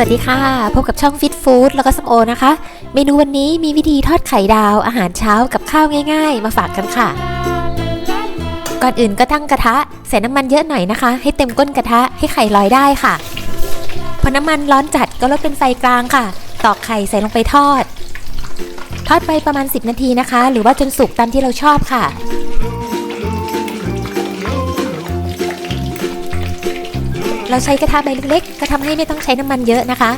วัสดีค่ะ พบกับช่องฟิตฟู้ดแล้วก็สมโอนะคะ เมนูวันนี้มีวิธีทอดไข่ดาวอาหารเช้ากับข้าวง่าย ๆ มาฝากกันค่ะ ก่อนอื่นก็ตั้งกระทะใส่น้ำมันเยอะหน่อยนะคะ ให้เต็มก้นกระทะให้ไข่ลอยได้ค่ะ พอน้ำมันร้อนจัดก็ลดเป็นไฟกลางค่ะ ตอกไข่ใส่ลงไปทอด ทอดไปประมาณ 10 นาทีนะคะ หรือว่าจนสุกตามที่เราชอบค่ะ เราใช้กระทะใบเล็กๆ ก็ทำให้ไม่ต้องใช้น้ำมันเยอะนะคะ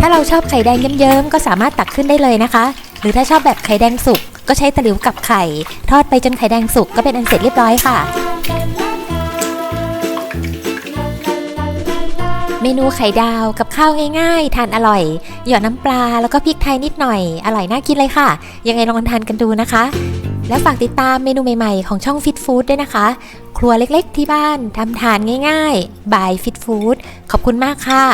ถ้าเราชอบไข่แดงเยิ้มๆก็สามารถตักขึ้นได้เลยนะคะ หรือถ้าชอบแบบไข่แดงสุกก็ใช้ตะหลิวกับไข่ ทอดไปจนไข่แดงสุกก็เป็นอันเสร็จเรียบร้อยค่ะ เมนูไข่ดาวกับข้าวง่ายๆ ทานอร่อย หยอดน้ำปลาแล้วก็พริกไทยนิดหน่อย อร่อยน่ากินเลยค่ะ ยังไงลองทานกันดูนะคะ แล้วฝากติดตามเมนูใหม่ๆ ของช่องฟิตฟู้ดด้วยนะคะ ครัวเล็กๆที่บ้านทำทานง่ายๆบายฟิตฟู้ดขอบคุณมากค่ะ